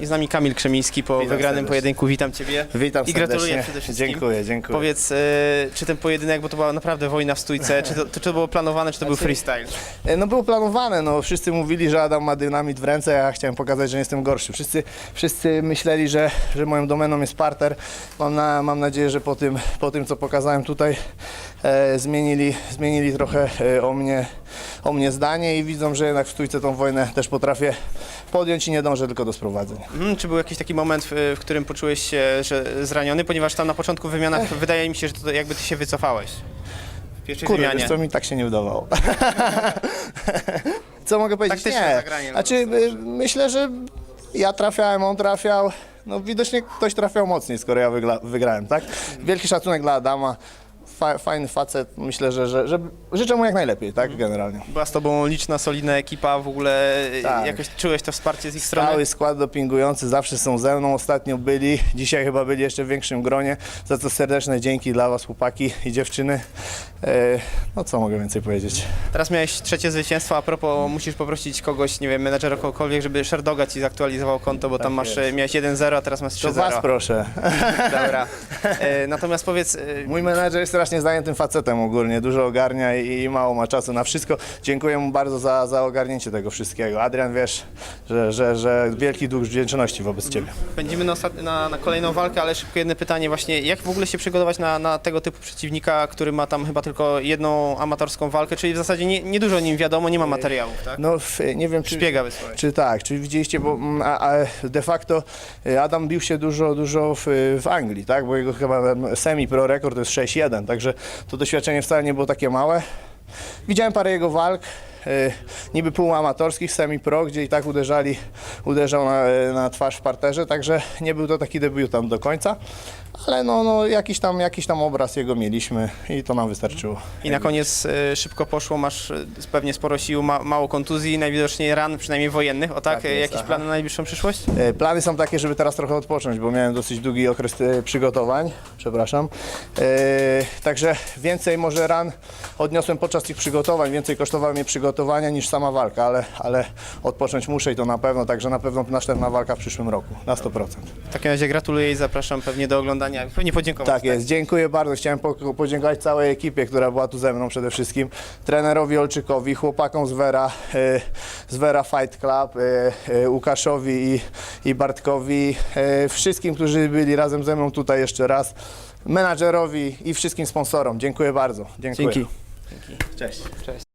I z nami Kamil Krzemiński po Witam wygranym serdecznie. pojedynku. Witam Ciebie. Witam I gratuluję serdecznie. przede wszystkim. Dziękuję, dziękuję. Powiedz, e, czy ten pojedynek, bo to była naprawdę wojna w stójce, czy to, czy to było planowane, czy to był freestyle? E, No było planowane, no wszyscy mówili, że Adam ma dynamit w ręce, a ja chciałem pokazać, że nie jestem gorszy. Wszyscy, wszyscy myśleli, że, że moją domeną jest parter. Mam, na, mam nadzieję, że po tym, po tym co pokazałem tutaj e, zmienili, zmienili trochę e, o, mnie, o mnie zdanie i widzą, że jednak w stójce tą wojnę też potrafię podjąć i nie dążę tylko do sprowadzeń. Mhm, czy był jakiś taki moment, w, w którym poczułeś się że zraniony? Ponieważ tam na początku w wymianach wydaje mi się, że to jakby ty się wycofałeś. W pierwszej Kurde, wymianie. co mi tak się nie udawało. co mogę powiedzieć? Taktyczne Nie. zagranie po Znaczy, y, myślę, że ja trafiałem, on trafiał. No widocznie ktoś trafiał mocniej, skoro ja wygla- wygrałem, tak? Wielki szacunek dla Adama. Fa- fajny facet, myślę, że, że, że życzę mu jak najlepiej, tak, generalnie. Była z tobą liczna, solidna ekipa, w ogóle e, Tak. jakoś czułeś to wsparcie z ich strony? Cały skład dopingujący zawsze są ze mną, ostatnio byli, dzisiaj chyba byli jeszcze w większym gronie, za co serdeczne dzięki dla was chłopaki i dziewczyny. E, no co mogę więcej powiedzieć? Teraz miałeś trzecie zwycięstwo, a propos musisz poprosić kogoś, nie wiem, menedżera kogokolwiek, żeby Sherdoga ci zaktualizował konto, bo tam Tak masz, e, miałeś 1-0, a teraz masz 3-0. To was proszę. Dobra. E, natomiast powiedz, e, Mój menedżer jest strasznie zajętym facetem ogólnie, dużo ogarnia i, i mało ma czasu na wszystko. Dziękuję mu bardzo za, za ogarnięcie tego wszystkiego. Adrian, wiesz, że, że, że wielki dług wdzięczności wobec Ciebie. Pędzimy na, ostat- na, na kolejną walkę, ale szybko jedno pytanie właśnie, jak w ogóle się przygotować na, na tego typu przeciwnika, który ma tam chyba tylko jedną amatorską walkę, czyli w zasadzie nie, nie dużo o nim wiadomo, nie ma materiałów, tak? No w, nie wiem, czy... Szpiega wysłałeś. Czy tak, czy widzieliście, bo mm, a, a de facto y, Adam bił się dużo, dużo w, w Anglii, tak? Bo jego chyba semi-pro rekord to jest 6-1, także to doświadczenie wcale nie było takie małe. Widziałem parę jego walk, niby półamatorskich, semi-pro, gdzie i tak uderzali, uderzał na, y, na twarz w parterze, także nie był to taki debiutant do końca, ale no, no jakiś, tam, jakiś tam obraz jego mieliśmy i to nam wystarczyło. I na koniec e, szybko poszło, masz e, pewnie sporo sił, ma, mało kontuzji, najwidoczniej ran, przynajmniej wojennych, o tak? Tak E, jest, Jakieś aha. plany na najbliższą przyszłość? E, Plany są takie, żeby teraz trochę odpocząć, bo miałem dosyć długi okres e, przygotowań, przepraszam. E, także więcej może ran odniosłem podczas tych przygotowań, więcej kosztowały mnie przygotowania niż sama walka, ale, ale odpocząć muszę i to na pewno, także na pewno następna walka w przyszłym roku, na 100%. W takim razie gratuluję i zapraszam pewnie do oglądania, pewnie podziękować. Tak jest, dziękuję bardzo. Chciałem po- podziękować całej ekipie, która była tu ze mną przede wszystkim. Trenerowi Olczykowi, chłopakom z Vera, e, z Vera Fight Club, e, e, Łukaszowi i, i Bartkowi, wszystkim, którzy byli razem ze mną tutaj jeszcze raz, menadżerowi i wszystkim sponsorom. Dziękuję bardzo. Dziękuję. Dzięki. Cześć. Cześć.